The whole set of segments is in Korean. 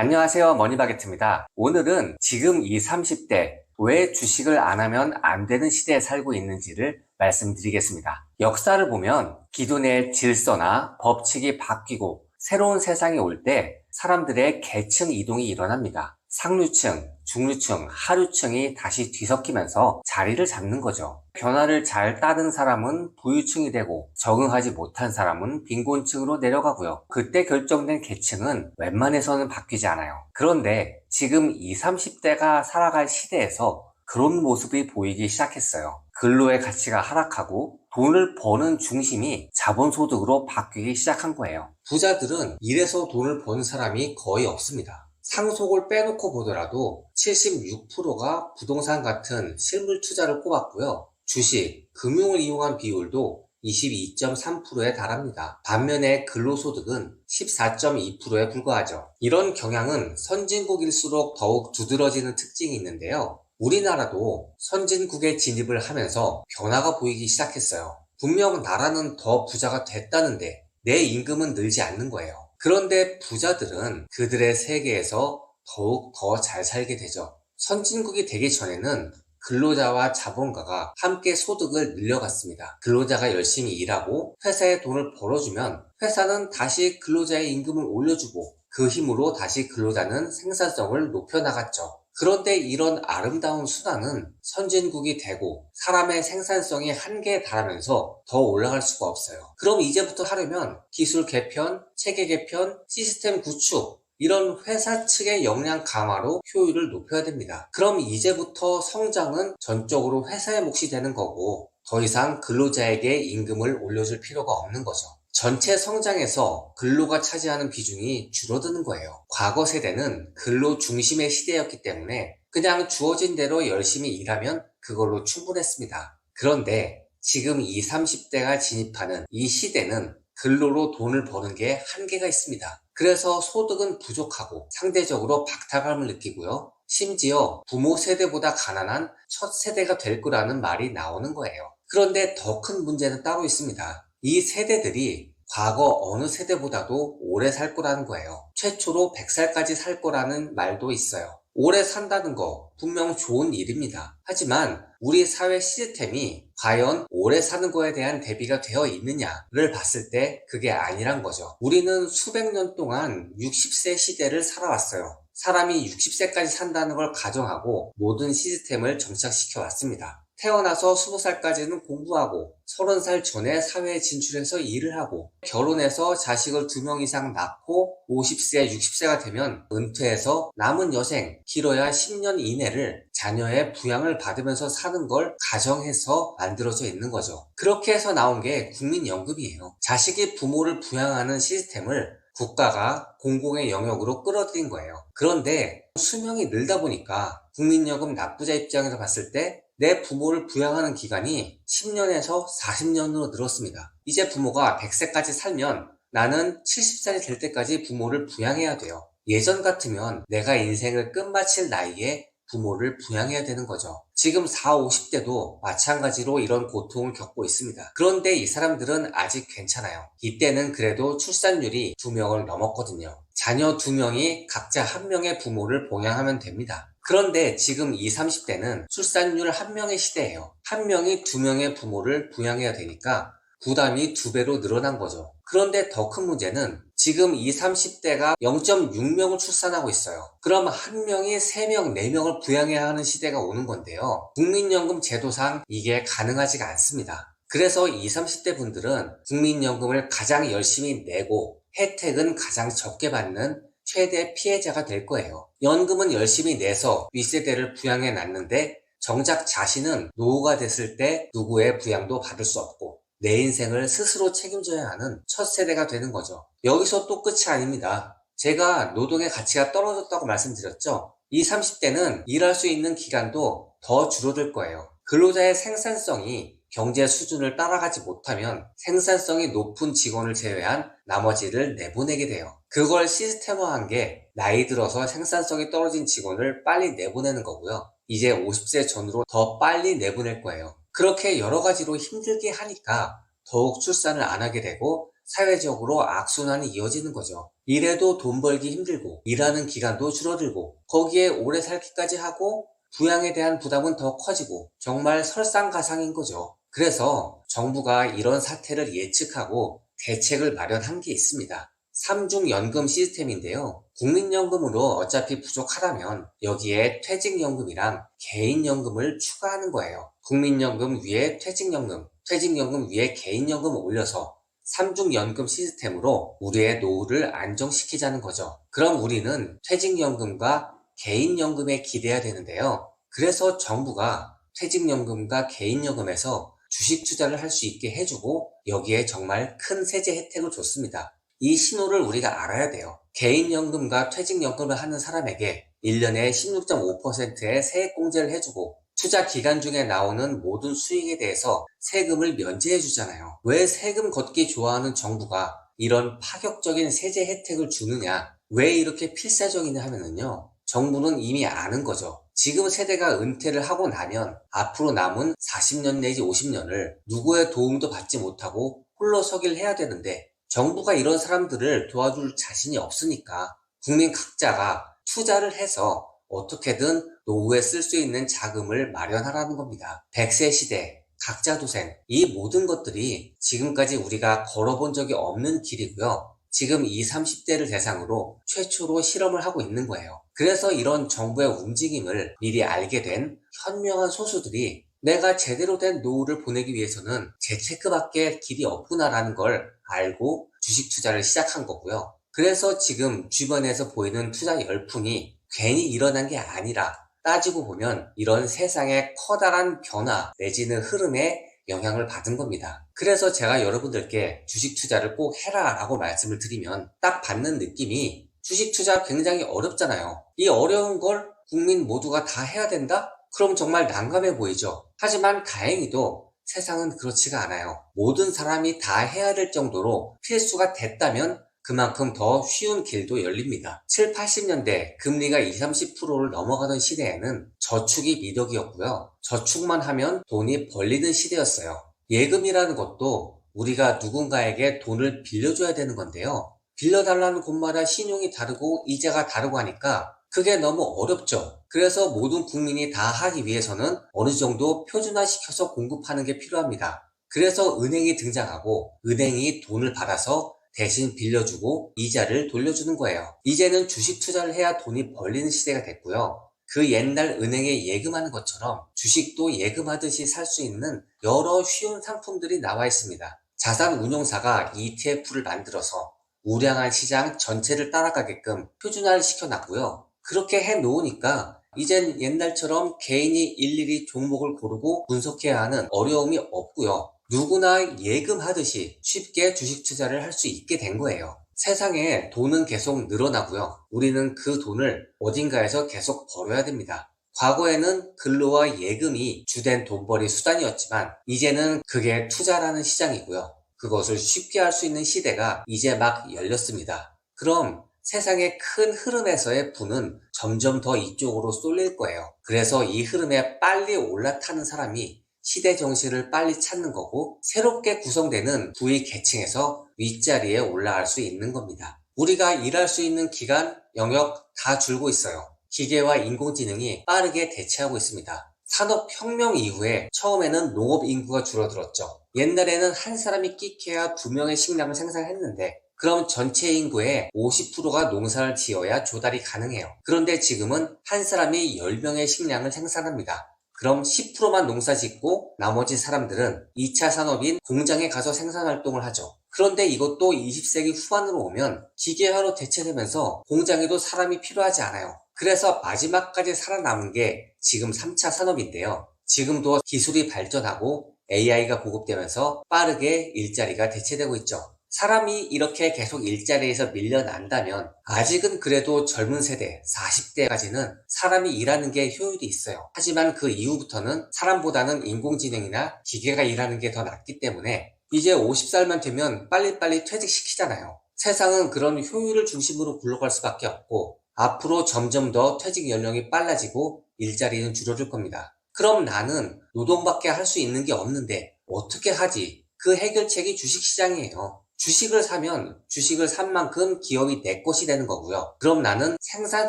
안녕하세요. 머니바게트입니다. 오늘은 지금 이 30대 왜 주식을 안 하면 안 되는 시대에 살고 있는지를 말씀드리겠습니다. 역사를 보면 기존의 질서나 법칙이 바뀌고 새로운 세상이 올 때 사람들의 계층 이동이 일어납니다. 상류층, 중류층, 하류층이 다시 뒤섞이면서 자리를 잡는 거죠. 변화를 잘 따른 사람은 부유층이 되고 적응하지 못한 사람은 빈곤층으로 내려가고요. 그때 결정된 계층은 웬만해서는 바뀌지 않아요. 그런데 지금 20, 30대가 살아갈 시대에서 그런 모습이 보이기 시작했어요. 근로의 가치가 하락하고 돈을 버는 중심이 자본소득으로 바뀌기 시작한 거예요. 부자들은 일해서 돈을 버는 사람이 거의 없습니다. 상속을 빼놓고 보더라도 76%가 부동산 같은 실물 투자를 꼽았고요. 주식, 금융을 이용한 비율도 22.3%에 달합니다. 반면에 근로소득은 14.2%에 불과하죠. 이런 경향은 선진국일수록 더욱 두드러지는 특징이 있는데요. 우리나라도 선진국에 진입을 하면서 변화가 보이기 시작했어요. 분명 나라는 더 부자가 됐다는데 내 임금은 늘지 않는 거예요. 그런데 부자들은 그들의 세계에서 더욱 더 잘 살게 되죠. 선진국이 되기 전에는 근로자와 자본가가 함께 소득을 늘려갔습니다. 근로자가 열심히 일하고 회사에 돈을 벌어주면 회사는 다시 근로자의 임금을 올려주고 그 힘으로 다시 근로자는 생산성을 높여나갔죠. 그런데 이런 아름다운 수단은 선진국이 되고 사람의 생산성이 한계에 달하면서 더 올라갈 수가 없어요. 그럼 이제부터 하려면 기술 개편, 체계 개편, 시스템 구축, 이런 회사 측의 역량 강화로 효율을 높여야 됩니다. 그럼 이제부터 성장은 전적으로 회사의 몫이 되는 거고 더 이상 근로자에게 임금을 올려줄 필요가 없는 거죠. 전체 성장에서 근로가 차지하는 비중이 줄어드는 거예요. 과거 세대는 근로 중심의 시대였기 때문에 그냥 주어진 대로 열심히 일하면 그걸로 충분했습니다. 그런데 지금 20, 30대가 진입하는 이 시대는 근로로 돈을 버는 게 한계가 있습니다. 그래서 소득은 부족하고 상대적으로 박탈감을 느끼고요. 심지어 부모 세대보다 가난한 첫 세대가 될 거라는 말이 나오는 거예요. 그런데 더 큰 문제는 따로 있습니다. 이 세대들이 과거 어느 세대보다도 오래 살 거라는 거예요. 최초로 100살까지 살 거라는 말도 있어요. 오래 산다는 거 분명 좋은 일입니다. 하지만 우리 사회 시스템이 과연 오래 사는 거에 대한 대비가 되어 있느냐를 봤을 때 그게 아니란 거죠. 우리는 수백 년 동안 60세 시대를 살아왔어요. 사람이 60세까지 산다는 걸 가정하고 모든 시스템을 정착시켜 왔습니다. 태어나서 20살까지는 공부하고 30살 전에 사회에 진출해서 일을 하고 결혼해서 자식을 2명 이상 낳고 50세, 60세가 되면 은퇴해서 남은 여생 길어야 10년 이내를 자녀의 부양을 받으면서 사는 걸 가정해서 만들어져 있는 거죠. 그렇게 해서 나온 게 국민연금이에요. 자식이 부모를 부양하는 시스템을 국가가 공공의 영역으로 끌어들인 거예요. 그런데 수명이 늘다 보니까 국민연금 납부자 입장에서 봤을 때 내 부모를 부양하는 기간이 10년에서 40년으로 늘었습니다. 이제 부모가 100세까지 살면 나는 70살이 될 때까지 부모를 부양해야 돼요. 예전 같으면 내가 인생을 끝마칠 나이에 부모를 부양해야 되는 거죠. 지금 40, 50대도 마찬가지로 이런 고통을 겪고 있습니다. 그런데 이 사람들은 아직 괜찮아요. 이때는 그래도 출산율이 2명을 넘었거든요. 자녀 2명이 각자 1명의 부모를 봉양하면 됩니다. 그런데 지금 20, 30대는 출산율 1명의 시대예요. 1명이 2명의 부모를 부양해야 되니까 부담이 2배로 늘어난 거죠. 그런데 더 큰 문제는 지금 20, 30대가 0.6명을 출산하고 있어요. 그럼 한 명이 3명, 4명을 부양해야 하는 시대가 오는 건데요. 국민연금 제도상 이게 가능하지가 않습니다. 그래서 20, 30대 분들은 국민연금을 가장 열심히 내고 혜택은 가장 적게 받는 최대 피해자가 될 거예요. 연금은 열심히 내서 윗세대를 부양해 놨는데 정작 자신은 노후가 됐을 때 누구의 부양도 받을 수 없고 내 인생을 스스로 책임져야 하는 첫 세대가 되는 거죠. 여기서 또 끝이 아닙니다. 제가 노동의 가치가 떨어졌다고 말씀드렸죠. 이 30대는 일할 수 있는 기간도 더 줄어들 거예요. 근로자의 생산성이 경제 수준을 따라가지 못하면 생산성이 높은 직원을 제외한 나머지를 내보내게 돼요. 그걸 시스템화한 게 나이 들어서 생산성이 떨어진 직원을 빨리 내보내는 거고요. 이제 50세 전후로 더 빨리 내보낼 거예요. 그렇게 여러 가지로 힘들게 하니까 더욱 출산을 안 하게 되고 사회적으로 악순환이 이어지는 거죠. 이래도 돈 벌기 힘들고 일하는 기간도 줄어들고 거기에 오래 살기까지 하고 부양에 대한 부담은 더 커지고 정말 설상가상인 거죠. 그래서 정부가 이런 사태를 예측하고 대책을 마련한 게 있습니다. 삼중연금 시스템인데요. 국민연금으로 어차피 부족하다면 여기에 퇴직연금이랑 개인연금을 추가하는 거예요. 국민연금 위에 퇴직연금, 퇴직연금 위에 개인연금을 올려서 삼중연금 시스템으로 우리의 노후를 안정시키자는 거죠. 그럼 우리는 퇴직연금과 개인연금에 기대야 되는데요. 그래서 정부가 퇴직연금과 개인연금에서 주식 투자를 할 수 있게 해주고 여기에 정말 큰 세제 혜택을 줬습니다. 이 신호를 우리가 알아야 돼요. 개인연금과 퇴직연금을 하는 사람에게 1년에 16.5%의 세액공제를 해주고 투자 기간 중에 나오는 모든 수익에 대해서 세금을 면제해 주잖아요. 왜 세금 걷기 좋아하는 정부가 이런 파격적인 세제 혜택을 주느냐? 왜 이렇게 필사적이냐 하면은요. 정부는 이미 아는 거죠. 지금 세대가 은퇴를 하고 나면 앞으로 남은 40년 내지 50년을 누구의 도움도 받지 못하고 홀로 서기를 해야 되는데 정부가 이런 사람들을 도와줄 자신이 없으니까 국민 각자가 투자를 해서 어떻게든 노후에 쓸 수 있는 자금을 마련하라는 겁니다. 100세 시대, 각자 도생, 이 모든 것들이 지금까지 우리가 걸어본 적이 없는 길이고요. 지금 이 30대를 대상으로 최초로 실험을 하고 있는 거예요. 그래서 이런 정부의 움직임을 미리 알게 된 현명한 소수들이 내가 제대로 된 노후를 보내기 위해서는 재테크밖에 길이 없구나라는 걸 알고 주식 투자를 시작한 거고요. 그래서 지금 주변에서 보이는 투자 열풍이 괜히 일어난 게 아니라 따지고 보면 이런 세상의 커다란 변화 내지는 흐름에 영향을 받은 겁니다. 그래서 제가 여러분들께 주식 투자를 꼭 해라 라고 말씀을 드리면 딱 받는 느낌이 주식 투자 굉장히 어렵잖아요. 이 어려운 걸 국민 모두가 다 해야 된다? 그럼 정말 난감해 보이죠. 하지만 다행히도 세상은 그렇지가 않아요. 모든 사람이 다 해야 될 정도로 필수가 됐다면 그만큼 더 쉬운 길도 열립니다. 7, 80년대 금리가 20, 30%를 넘어가던 시대에는 저축이 미덕이었고요. 저축만 하면 돈이 벌리는 시대였어요. 예금이라는 것도 우리가 누군가에게 돈을 빌려줘야 되는 건데요. 빌려달라는 곳마다 신용이 다르고 이자가 다르고 하니까 그게 너무 어렵죠. 그래서 모든 국민이 다 하기 위해서는 어느 정도 표준화시켜서 공급하는 게 필요합니다. 그래서 은행이 등장하고 은행이 돈을 받아서 대신 빌려주고 이자를 돌려주는 거예요. 이제는 주식 투자를 해야 돈이 벌리는 시대가 됐고요. 그 옛날 은행에 예금하는 것처럼 주식도 예금하듯이 살 수 있는 여러 쉬운 상품들이 나와 있습니다. 자산 운용사가 ETF를 만들어서 우량한 시장 전체를 따라가게끔 표준화를 시켜놨고요. 그렇게 해 놓으니까 이젠 옛날처럼 개인이 일일이 종목을 고르고 분석해야 하는 어려움이 없고요. 누구나 예금하듯이 쉽게 주식 투자를 할 수 있게 된 거예요. 세상에 돈은 계속 늘어나고요. 우리는 그 돈을 어딘가에서 계속 벌어야 됩니다. 과거에는 근로와 예금이 주된 돈벌이 수단이었지만 이제는 그게 투자라는 시장이고요. 그것을 쉽게 할 수 있는 시대가 이제 막 열렸습니다. 그럼 세상의 큰 흐름에서의 부는 점점 더 이쪽으로 쏠릴 거예요. 그래서 이 흐름에 빨리 올라타는 사람이 시대 정신을 빨리 찾는 거고 새롭게 구성되는 부의 계층에서 윗자리에 올라갈 수 있는 겁니다. 우리가 일할 수 있는 기간, 영역 다 줄고 있어요. 기계와 인공지능이 빠르게 대체하고 있습니다. 산업혁명 이후에 처음에는 농업 인구가 줄어들었죠. 옛날에는 한 사람이 끼케야 두 명의 식량을 생산했는데 그럼 전체 인구의 50%가 농사를 지어야 조달이 가능해요. 그런데 지금은 한 사람이 10명의 식량을 생산합니다. 그럼 10%만 농사 짓고 나머지 사람들은 2차 산업인 공장에 가서 생산 활동을 하죠. 그런데 이것도 20세기 후반으로 오면 기계화로 대체되면서 공장에도 사람이 필요하지 않아요. 그래서 마지막까지 살아남은 게 지금 3차 산업인데요. 지금도 기술이 발전하고 AI가 보급되면서 빠르게 일자리가 대체되고 있죠. 사람이 이렇게 계속 일자리에서 밀려난다면 아직은 그래도 젊은 세대 40대까지는 사람이 일하는 게 효율이 있어요. 하지만 그 이후부터는 사람보다는 인공지능이나 기계가 일하는 게 더 낫기 때문에 이제 50살만 되면 빨리빨리 퇴직시키잖아요. 세상은 그런 효율을 중심으로 굴러갈 수밖에 없고 앞으로 점점 더 퇴직 연령이 빨라지고 일자리는 줄어들 겁니다. 그럼 나는 노동밖에 할 수 있는 게 없는데 어떻게 하지? 그 해결책이 주식시장이에요. 주식을 사면 주식을 산 만큼 기업이 내 것이 되는 거고요. 그럼 나는 생산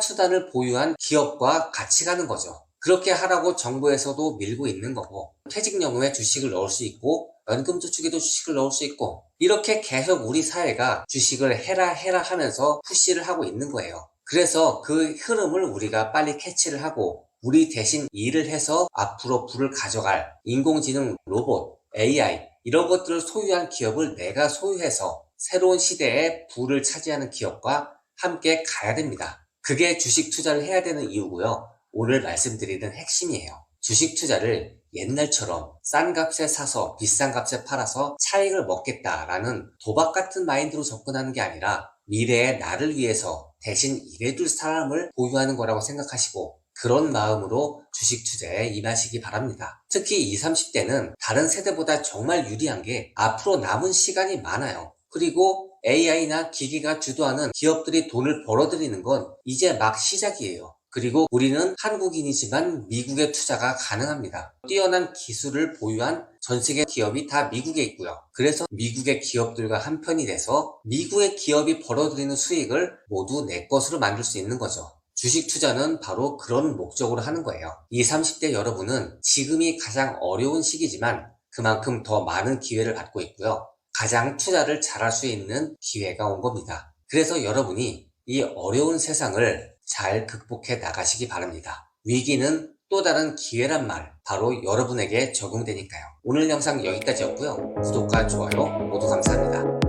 수단을 보유한 기업과 같이 가는 거죠. 그렇게 하라고 정부에서도 밀고 있는 거고 퇴직연금에 주식을 넣을 수 있고 연금저축에도 주식을 넣을 수 있고 이렇게 계속 우리 사회가 주식을 해라 해라 하면서 푸시를 하고 있는 거예요. 그래서 그 흐름을 우리가 빨리 캐치를 하고 우리 대신 일을 해서 앞으로 부를 가져갈 인공지능 로봇, AI 이런 것들을 소유한 기업을 내가 소유해서 새로운 시대에 부를 차지하는 기업과 함께 가야 됩니다. 그게 주식 투자를 해야 되는 이유고요. 오늘 말씀드리는 핵심이에요. 주식 투자를 옛날처럼 싼 값에 사서 비싼 값에 팔아서 차익을 먹겠다라는 도박 같은 마인드로 접근하는 게 아니라 미래의 나를 위해서 대신 일해줄 사람을 보유하는 거라고 생각하시고 그런 마음으로 주식 투자에 임하시기 바랍니다. 특히 20, 30대는 다른 세대보다 정말 유리한 게 앞으로 남은 시간이 많아요. 그리고 AI나 기기가 주도하는 기업들이 돈을 벌어들이는 건 이제 막 시작이에요. 그리고 우리는 한국인이지만 미국의 투자가 가능합니다. 뛰어난 기술을 보유한 전 세계 기업이 다 미국에 있고요. 그래서 미국의 기업들과 한편이 돼서 미국의 기업이 벌어들이는 수익을 모두 내 것으로 만들 수 있는 거죠. 주식 투자는 바로 그런 목적으로 하는 거예요. 20, 30대 여러분은 지금이 가장 어려운 시기지만 그만큼 더 많은 기회를 갖고 있고요. 가장 투자를 잘할 수 있는 기회가 온 겁니다. 그래서 여러분이 이 어려운 세상을 잘 극복해 나가시기 바랍니다. 위기는 또 다른 기회란 말 바로 여러분에게 적용되니까요. 오늘 영상 여기까지였고요. 구독과 좋아요 모두 감사합니다.